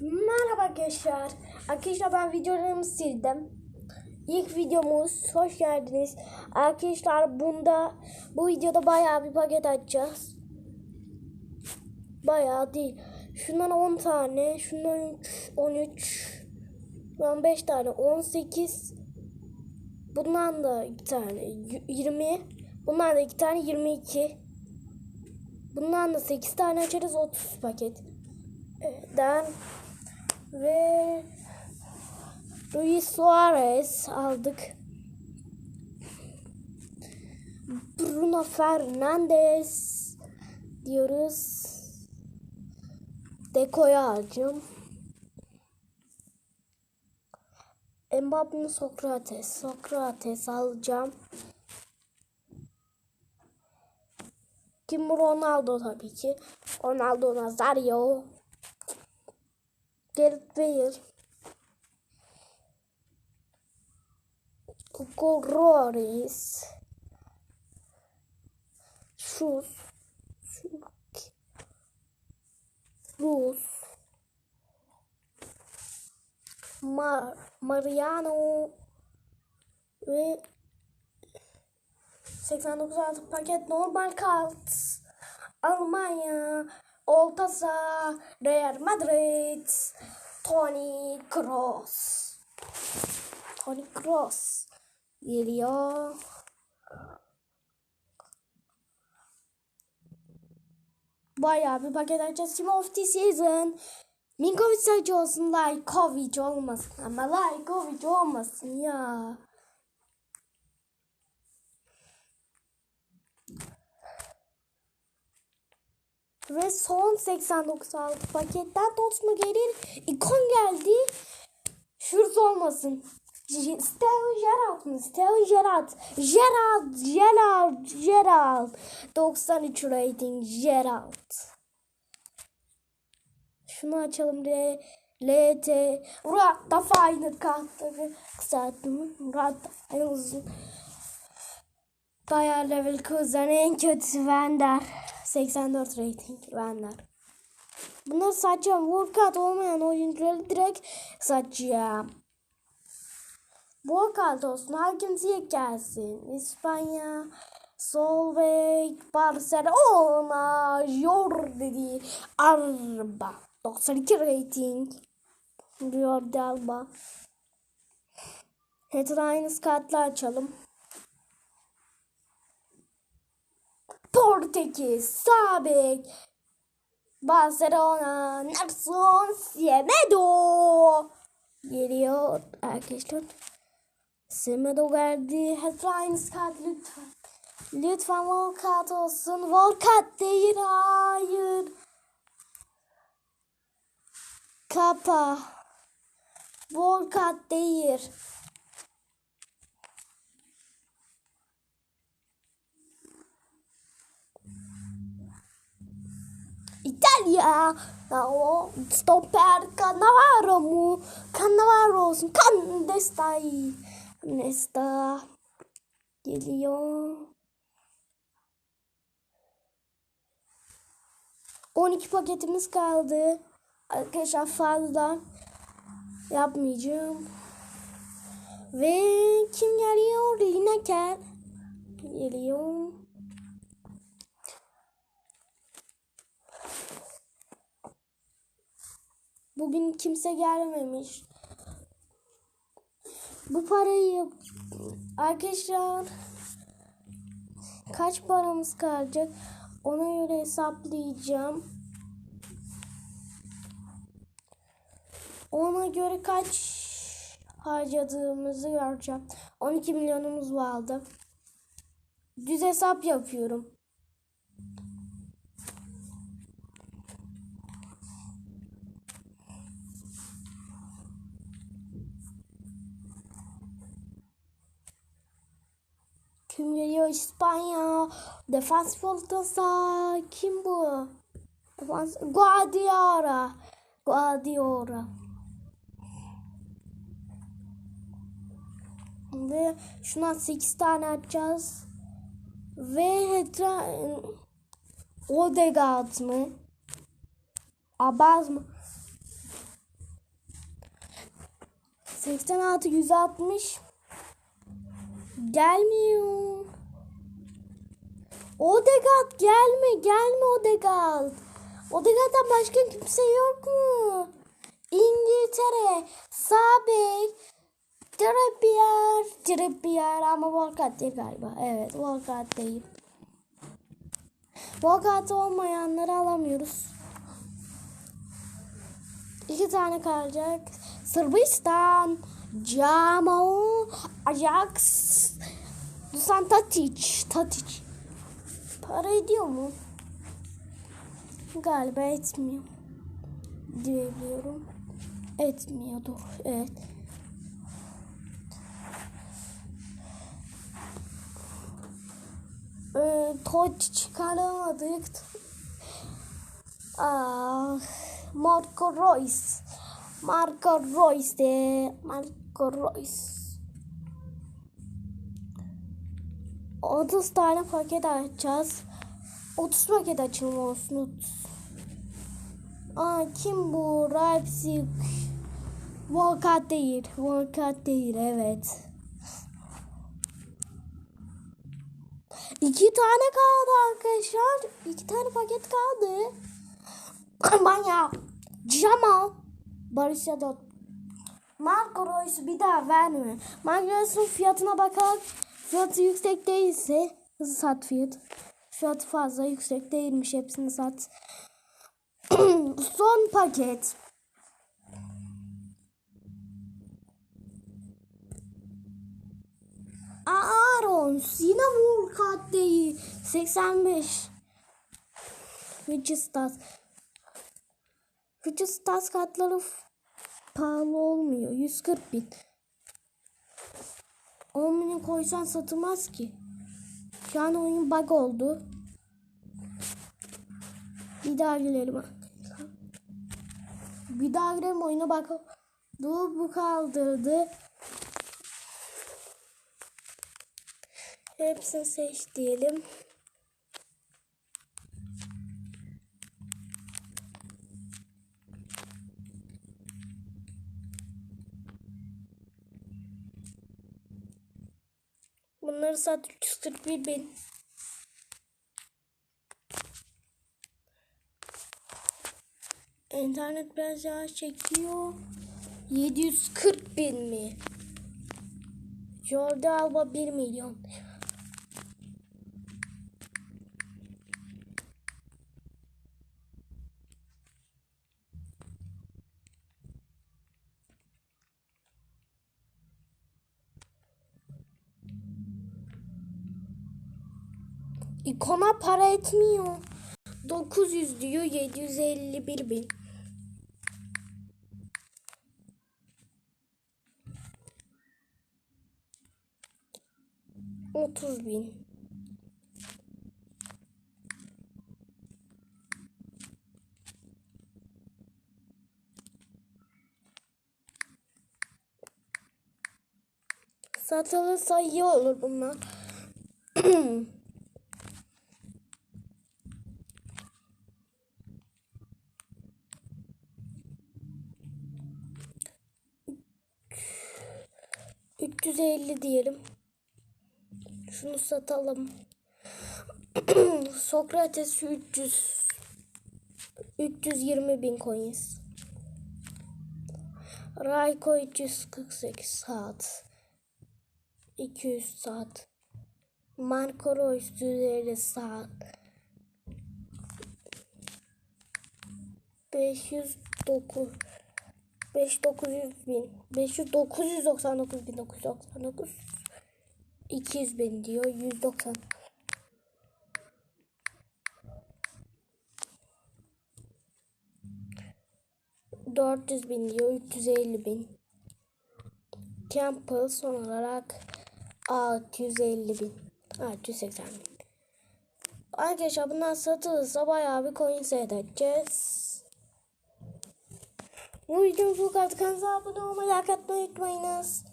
Merhaba arkadaşlar. Arkadaşlar ben videolarımı sildim. İlk videomuz hoş geldiniz. Arkadaşlar bunda bu videoda bayağı bir paket açacağız. Bayağı değil. Şundan 10 tane, şundan 3, 13, şundan 5 tane, 18. Bundan da 2 tane, y- 20. Bundan da 2 tane, 22. Bundan da 8 tane açarız, 30 paket. Den ve Luis Suarez aldık. Bruno Fernandes diyoruz. Deko'yu alacağım. Mbappe'nin Sokrates. Sokrates alacağım. Kim? Ronaldo tabii ki. Ronaldo Nazario. Gareth Bale. Hugo Lloris. Şuz. Rus. Mar Mariano ve 89 altı paket normal kart. Almanya, Oltasa, Real Madrid, Toni Kroos. Toni Kroos geliyor. Bayağı bir paket açacağız. Team of the Season. Minkovic sadece olsun, Lajkovic olmasın. Ama Lajkovic olmasın ya. Ve son 89 altı paketten dost mu gelir? İkon geldi. Şurası olmasın. Steven Gerrard mı? Steven Gerrard. Gerrard. Gerrard. Gerrard. 93 rating Gerrard. Şunu açalım. R, LT. Murat da final kartları kısalttım. Murat da final uzun. Bayağı level kuzen en kötüsü Vender. 84 rating Vender. Bunları satacağım. Workout olmayan oyuncuları direkt satacağım. Workout olsun. Ziyech gelsin. İspanya. Solveig. Barcelona. Jordi. Alba. 92 rating. Jordi Alba. Headlines kartla açalım. Portekiz, Sabek, Barcelona, Nelson Semedo geliyor arkadaşlar. Semedo geldi. Headlines kart lütfen. Lütfen Volkat olsun. Volkat değil. Hayır. Kapa. Volkat değil. İtalya. Ya o stoper Cannavaro mu? Cannavaro olsun. Candesta. Nesta. Geliyor. 12 paketimiz kaldı. Arkadaşlar fazla yapmayacağım. Ve kim geliyor? Lineker. Geliyor. Bugün kimse gelmemiş. Bu parayı arkadaşlar kaç paramız kalacak ona göre hesaplayacağım. Ona göre kaç harcadığımızı göreceğim. 12 milyonumuz vardı. Düz hesap yapıyorum. Kim geliyor? İspanya. Defans voltası. Kim bu? Defans Guardiola. Guardiola. Ve şuna 8 tane atacağız. Ve Hetra Odegaard mı? Abaz mı? 86 160 gelmiyor. Odegaard gelme gelme Odegaard. Odegaard'dan başka kimse yok mu? İngiltere sağ bek Trippier Trippier ama Walcott değil galiba. Evet Walcott değil. Walcott olmayanları alamıyoruz. İki tane kalacak. Sırbistan, Camo, Ajax, Dusan Tatic, Tatic. Para ediyor mu? Galiba etmiyor. Diyebiliyorum. Etmiyordur. Evet. Ee, Tatic çıkaramadık. Ah, Marco Reus. Marco de. Marco Reus. 30 tane paket açacağız. 30 paket açılma olsun. 30. Aa kim bu? Leipzig. Volkat değil. Volkat değil evet. İki tane kaldı arkadaşlar. İki tane paket kaldı. Manya. Jamal. Borussia Dortmund. Marco Reus'u bir daha verme. Marco Reus'un fiyatına bakalım. Fiyatı yüksek değilse hızlı sat fiyat. Fiyatı fazla yüksek değilmiş. Hepsini sat. Son paket. Arons yine Volkat değil. 85. Viciustas. Viciustas kartları pahalı olmuyor. 140 bin. 10 bini koysan satılmaz ki. Şu an oyun bug oldu. Bir daha girelim. Bir daha girelim oyuna bak. Dur bu kaldırdı. Hepsini seç diyelim. Bunları sat 341 bin. İnternet biraz yavaş çekiyor. 740 bin mi? Jordi Alba 1 milyon. İkona para etmiyor. 900 diyor 751 bin. Otuz bin. Satılırsa iyi olur bunlar. Elli diyelim. Şunu satalım. Sokrates 300 320 bin coins. Rayko 348 saat. 200 saat. Marco Reus üzeri saat. 509 5 900 bin. 500 999 bin 999 200 bin diyor 190 400 bin diyor 350 bin. Campbell son olarak 650 bin. 680 bin. Arkadaşlar bunlar satılırsa bayağı bir coin seyredeceğiz. Bu videomuz bu kadar. Kanalımıza abone olmayı, like atmayı unutmayınız.